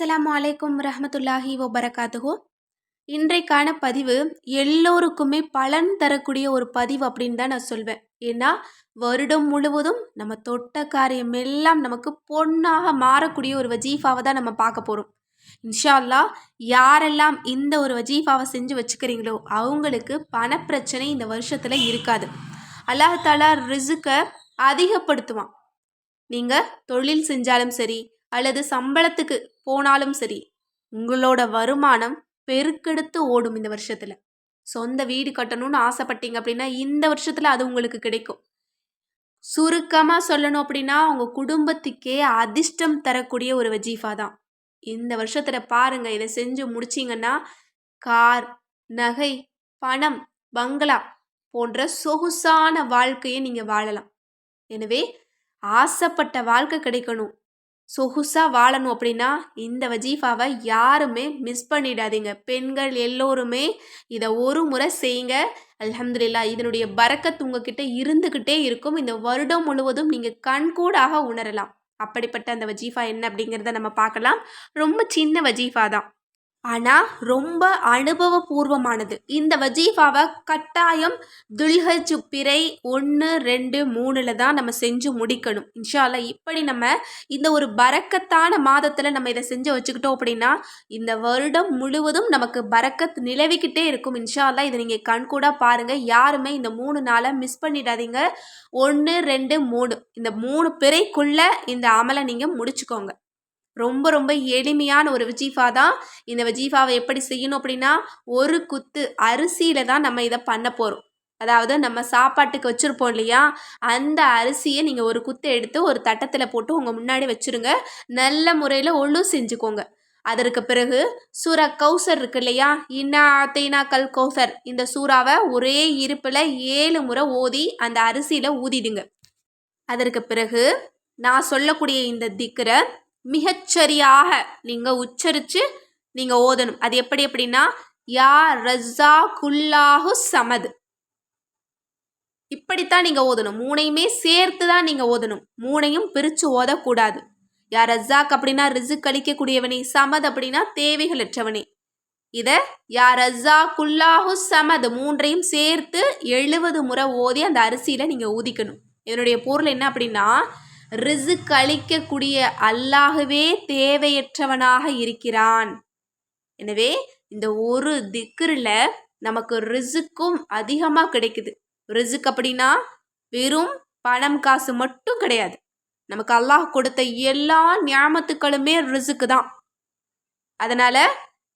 அஸ்லாம் வலைக்கம் ரஹமத்துல்லாஹி வபரகாத்துஹு. இன்றைக்கான பதிவு எல்லோருக்குமே பலன் தரக்கூடிய ஒரு பதிவு அப்படின்னு தான் நான் சொல்வேன். ஏன்னா வருடம் முழுவதும் நம்ம தொட்ட காரியம் எல்லாம் நமக்கு பொண்ணாக மாறக்கூடிய ஒரு வஜீஃபாவை தான் நம்ம பார்க்க போகிறோம் இன்ஷா அல்லாஹ் யாரெல்லாம் இந்த ஒரு வஜீஃபாவை செஞ்சு வச்சுக்கிறீங்களோ அவங்களுக்கு பணப்பிரச்சனை இந்த வருஷத்தில் இருக்காது. அல்லாஹ் தாலா ரிசுக்கை அதிகப்படுத்துவான். நீங்கள் தொழில் செஞ்சாலும் சரி அல்லது சம்பளத்துக்கு போனாலும் சரி உங்களோட வருமானம் பெருக்கெடுத்து ஓடும் இந்த வருஷத்தில். சொந்த வீடு கட்டணும்னு ஆசைப்பட்டீங்க அப்படின்னா இந்த வருஷத்தில் அது உங்களுக்கு கிடைக்கும். சுருக்கமாக சொல்லணும் அப்படின்னா உங்கள் குடும்பத்துக்கே அதிர்ஷ்டம் தரக்கூடிய ஒரு வஜீஃபா தான். இந்த வருஷத்தில் பாருங்கள் இதை செஞ்சு முடிச்சிங்கன்னா கார் நகை பணம் பங்களா போன்ற சொகுசான வாழ்க்கையை நீங்கள் வாழலாம். எனவே ஆசைப்பட்ட வாழ்க்கை கிடைக்கணும். சொகுசாக வாழணும் அப்படின்னா இந்த வஜீஃபாவை யாருமே மிஸ் பண்ணிடாதீங்க. பெண்கள் எல்லோருமே இதை ஒரு முறை செய்யுங்க. அலமதுல்லா இதனுடைய பறக்கத் உங்ககிட்ட இருந்துக்கிட்டே இருக்கும். இந்த வருடம் முழுவதும் நீங்கள் கண்கூடாக உணரலாம். அப்படிப்பட்ட அந்த வஜீஃபா என்ன அப்படிங்கிறத நம்ம பார்க்கலாம். ரொம்ப சின்ன வஜீஃபா தான். ஆனால் ரொம்ப அனுபவபூர்வமானது. இந்த வஜீஃபாவை கட்டாயம் துல்ஹஜ் பிறை ஒன்று ரெண்டு மூணில் தான் நம்ம செஞ்சு முடிக்கணும். இன்ஷா இப்படி நம்ம இந்த ஒரு பறக்கத்தான மாதத்தில் நம்ம இதை செஞ்சு வச்சுக்கிட்டோம் அப்படின்னா இந்த வருடம் முழுவதும் நமக்கு பறக்கத் நிலவிக்கிட்டே இருக்கும். இன்ஷா இதை நீங்கள் கண்கூடாக பாருங்கள் யாருமே இந்த மூணு நாளை மிஸ் பண்ணிடாதீங்க. ஒன்று ரெண்டு மூணு. இந்த மூணு பிறைக்குள்ளே இந்த அமலை நீங்கள் முடிச்சுக்கோங்க. ரொம்ப ரொம்ப எளிமையான ஒரு வஜீஃபா தான். இந்த வஜீஃபாவை எப்படி செய்யணும் அப்படின்னா ஒரு குத்து அரிசியில் தான் நம்ம இதை பண்ண போகிறோம் அதாவது நம்ம சாப்பாட்டுக்கு வச்சுருப்போம் இல்லையா? அந்த அரிசியை நீங்கள் ஒரு குத்து எடுத்து ஒரு தட்டத்தில் போட்டு உங்கள் முன்னாடி வச்சுருங்க. நல்ல முறையில் ஒழு செஞ்சுக்கோங்க. அதற்கு பிறகு சூரா கௌசர் இருக்கு இல்லையா? இன்னா ஆத்தைனா கல் கௌசர். இந்த சூறாவை ஒரே இருப்பில் ஏழு முறை ஓதி அந்த அரிசியில் ஊதிடுங்க. அதற்கு பிறகு நான் சொல்லக்கூடிய இந்த திக்கரை மிகச்சரியாக நீங்கள் உச்சரித்து நீங்கள் ஓதணும். அது எப்படி எப்படின்னா யா ரஸா குல்லாஹு சமது. இப்படித்தான் நீங்கள் ஓதணும். மூணையுமே சேர்த்து தான் நீங்கள் ஓதணும். மூணையும் பிரித்து ஓதக்கூடாது. யா ரஸாக் அப்படின்னா ரிசுக் அளிக்கக்கூடியவனே சமத் அப்படின்னா தேவைகளற்றவனே. இதை யா ரஸா குல்லாஹு சமது மூன்றையும் சேர்த்து எழுபது முறை ஓதி அந்த அரிசியில் நீங்கள் ஊதிக்கணும். இதனுடைய பொருள் என்ன அப்படின்னா ரிசுக் அளிக்கக்கூடிய அல்லாகவே தேவையற்றவனாக இருக்கிறான். எனவே இந்த ஒரு திக்ரில் நமக்கு ரிசுக்கும் அதிகமாக கிடைக்குது. ரிசுக் அப்படின்னா வெறும் பணம் காசு மட்டும் கிடையாது. நமக்கு அல்லாஹ் கொடுத்த எல்லா ஞாபகத்துக்களுமே ரிசுக்கு தான். அதனால்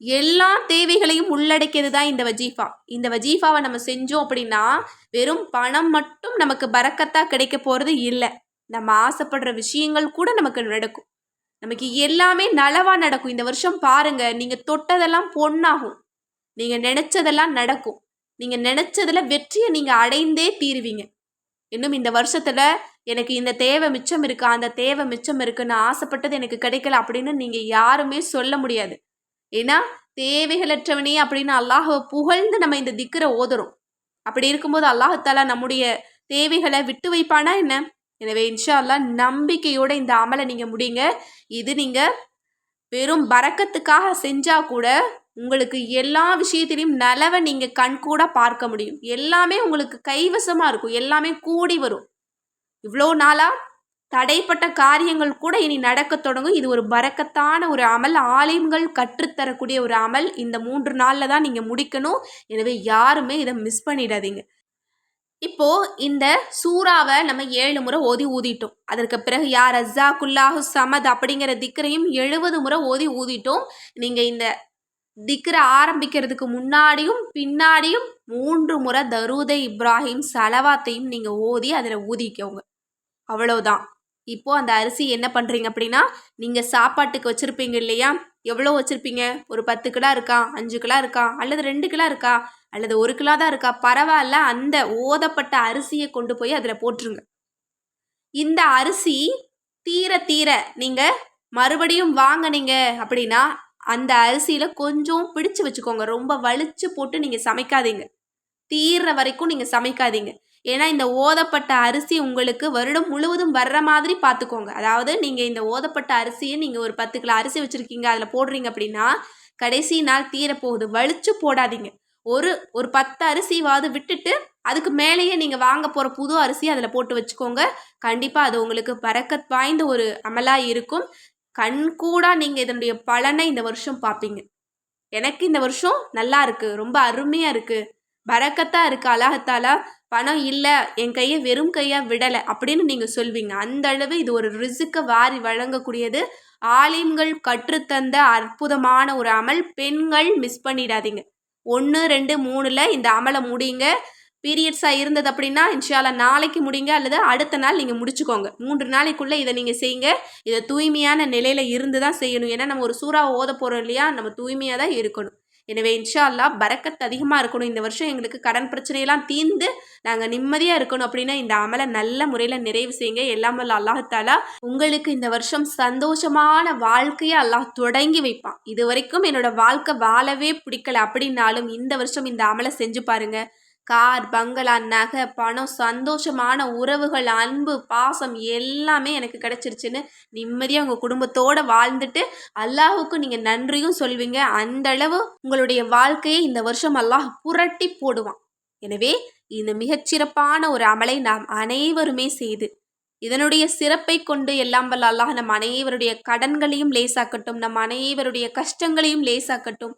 எல்லா தேவைகளையும் உள்ளடக்கியது தான் இந்த வஜீஃபா. இந்த வஜீஃபாவை நம்ம செஞ்சோம் அப்படின்னா வெறும் பணம் மட்டும் நமக்கு பறக்கத்தாக கிடைக்க போகிறது இல்லை. நம்ம ஆசைப்படுற விஷயங்கள் கூட நமக்கு நடக்கும். நமக்கு எல்லாமே நலவாக நடக்கும். இந்த வருஷம் பாருங்க நீங்கள் தொட்டதெல்லாம் பொண்ணாகும் நீங்கள் நினச்சதெல்லாம் நடக்கும். நீங்கள் நினச்சதில் வெற்றியை நீங்கள் அடைந்தே தீருவீங்க. இன்னும் இந்த வருஷத்தில் எனக்கு இந்த தேவை மிச்சம் இருக்கா அந்த தேவை மிச்சம் இருக்கு நான் ஆசைப்பட்டது எனக்கு கிடைக்கல அப்படின்னு நீங்கள் யாருமே சொல்ல முடியாது. ஏன்னா தேவைகளற்றவனே அப்படின்னு அல்லாஹை புகழ்ந்து நம்ம இந்த திக்கரை ஓதுறோம். அப்படி இருக்கும்போது அல்லாஹத்தாலா நம்முடைய தேவைகளை விட்டு வைப்பானா என்ன? எனவே இன்ஷா அல்லா நம்பிக்கையோட இந்த அமலை நீங்கள் முடிங்க. இது நீங்கள் வெறும் பறக்கத்துக்காக செஞ்சால் கூட உங்களுக்கு எல்லா விஷயத்திலையும் நலவை நீங்கள் கண்கூட பார்க்க முடியும். எல்லாமே உங்களுக்கு கைவசமாக இருக்கும். எல்லாமே கூடி வரும். இவ்வளோ நாளாக தடைப்பட்ட காரியங்கள் கூட இனி நடக்க தொடங்கும். இது ஒரு பறக்கத்தான ஒரு அமல். ஆலயங்கள் கற்றுத்தரக்கூடிய ஒரு அமல். இந்த மூன்று நாளில் தான் நீங்கள் முடிக்கணும். எனவே யாருமே இதை மிஸ் பண்ணிடாதீங்க. இப்போ இந்த சூறாவை நம்ம ஏழு முறை ஓதி ஊதிட்டோம். அதற்கு பிறகு யார் அஸ்ஸா குல்லாஹு சமத் அப்படிங்கிற திக்கரையும் எழுபது முறை ஓதி ஊதிட்டோம். நீங்கள் இந்த திக்கரை ஆரம்பிக்கிறதுக்கு முன்னாடியும் பின்னாடியும் மூன்று முறை தருதை இப்ராஹிம் சலவாத்தையும் நீங்கள் ஓதி அதில் ஊதிக்கோங்க. அவ்வளோதான் இப்போது அந்த அரிசி என்ன பண்ணுறீங்க அப்படின்னா நீங்கள் சாப்பாட்டுக்கு வச்சுருப்பீங்க இல்லையா? எவ்வளோ வச்சுருப்பீங்க? ஒரு பத்து கிலோ இருக்கா? அஞ்சு கிலோ இருக்கா? அல்லது ரெண்டு கிலோ இருக்கா? அல்லது ஒரு கிலோ தான் இருக்கா? பரவாயில்ல அந்த ஓதப்பட்ட அரிசியை கொண்டு போய் அதில் போட்டுருங்க. இந்த அரிசி தீர தீர நீங்கள் மறுபடியும் வாங்கினீங்க அப்படின்னா அந்த அரிசியில் கொஞ்சம் பிடிச்சு வச்சுக்கோங்க. ரொம்ப வலிச்சு போட்டு நீங்கள் சமைக்காதீங்க. தீர்ற வரைக்கும் நீங்கள் சமைக்காதீங்க. ஏன்னா இந்த ஓதப்பட்ட அரிசி உங்களுக்கு வருடம் முழுவதும் வர்ற மாதிரி பார்த்துக்கோங்க. அதாவது நீங்கள் இந்த ஓதப்பட்ட அரிசியை நீங்கள் ஒரு பத்து கிலோ அரிசி வச்சுருக்கீங்க அதில் போடுறீங்க அப்படின்னா கடைசி நாள் தீரப்போகுது. வலிச்சு போடாதீங்க. ஒரு ஒரு பத்து அரிசிவாவது விட்டுட்டு அதுக்கு மேலேயே நீங்கள் வாங்க போகிற புது அரிசி அதில் போட்டு வச்சுக்கோங்க. கண்டிப்பாக அது உங்களுக்கு பறக்கத் வாய்ந்த ஒரு அமலாக இருக்கும். கண்கூடாக நீங்கள் இதனுடைய பலனை இந்த வருஷம் பார்ப்பீங்க. எனக்கு இந்த வருஷம் நல்லா இருக்குது ரொம்ப அருமையாக இருக்குது பறக்கத்தாக இருக்குது அல்லாஹத்தாலா பணம் இல்லை என் கையை வெறும் கையாக விடலை அப்படின்னு நீங்கள் சொல்வீங்க. அந்த அளவு இது ஒரு ரிசுக்கை வாரி வழங்கக்கூடியது. ஆலிம்கள் கற்றுத்தந்த அற்புதமான ஒரு அமல். பெண்கள் மிஸ் பண்ணிடாதீங்க. ஒன்று ரெண்டு மூணில் இந்த அமலை முடியுங்க பீரியட்ஸாக இருந்தது அப்படின்னா இன்ஷால்லா நாளைக்கு முடிங்க அல்லது அடுத்த நாள் நீங்கள் முடிச்சுக்கோங்க. மூன்று நாளைக்குள்ளே இதை நீங்கள் செய்யுங்க. இதை தூய்மையான நிலையில் இருந்து தான் செய்யணும். ஏன்னா நம்ம ஒரு சூறாவை ஓத போகிறோம் இல்லையா? நம்ம தூய்மையாக தான் இருக்கணும். எனவே இன்ஷா அல்லா பறக்கத் அதிகமாக இருக்கணும். இந்த வருஷம் எங்களுக்கு கடன் பிரச்சனையெல்லாம் தீர்ந்து நாங்கள் நிம்மதியாக இருக்கணும் அப்படின்னா இந்த அமலை நல்ல முறையில் நிறைவு செய்யுங்க. எல்லாம் வல்ல அல்லாஹாலா உங்களுக்கு இந்த வருஷம் சந்தோஷமான வாழ்க்கையை அல்லாஹ் தொடங்கி வைப்பான். இது வரைக்கும் என்னோட வாழ்க்கை வாழவே பிடிக்கல. அப்படின்னாலும் இந்த வருஷம் இந்த அமலை செஞ்சு பாருங்கள் கார் பங்களா நகை பணம் சந்தோஷமான உறவுகள் அன்பு பாசம் எல்லாமே எனக்கு கிடைச்சிருச்சுன்னு நிம்மதியாக உங்கள் குடும்பத்தோடு வாழ்ந்துட்டு அல்லாஹுக்கும் நீங்கள் நன்றியும் சொல்வீங்க. அந்த அளவு உங்களுடைய வாழ்க்கையை இந்த வருஷம் அல்லாஹ் புரட்டி போடுவான். எனவே இந்த மிகச்சிறப்பான ஒரு அமலை நாம் அனைவருமே செய்து இதனுடைய சிறப்பை கொண்டு எல்லாம் வல்ல அல்லாஹ் நம் அனைவருடைய கடன்களையும் லேசாக்கட்டும் நம் அனைவருடைய கஷ்டங்களையும் லேசாக்கட்டும்.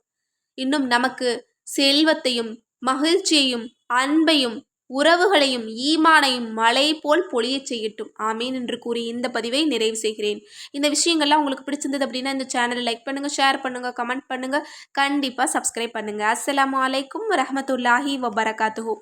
இன்னும் நமக்கு செல்வத்தையும் மகிழ்ச்சியையும் அன்பையும் உறவுகளையும் ஈமானையும் மலை போல் பொழியச் செய்யட்டும். ஆமீன் என்று கூறி இந்த பதிவை நிறைவு செய்கிறேன். இந்த விஷயங்கள்லாம் உங்களுக்கு பிடிச்சிருந்தது அப்படின்னா இந்த சேனலை லைக் பண்ணுங்கள் ஷேர் பண்ணுங்கள் கமெண்ட் பண்ணுங்கள் கண்டிப்பாக சப்ஸ்கிரைப் பண்ணுங்கள் அஸ்லாம் வலைக்கம் வரமத்துல்லாஹி வபரகாத்துஹூ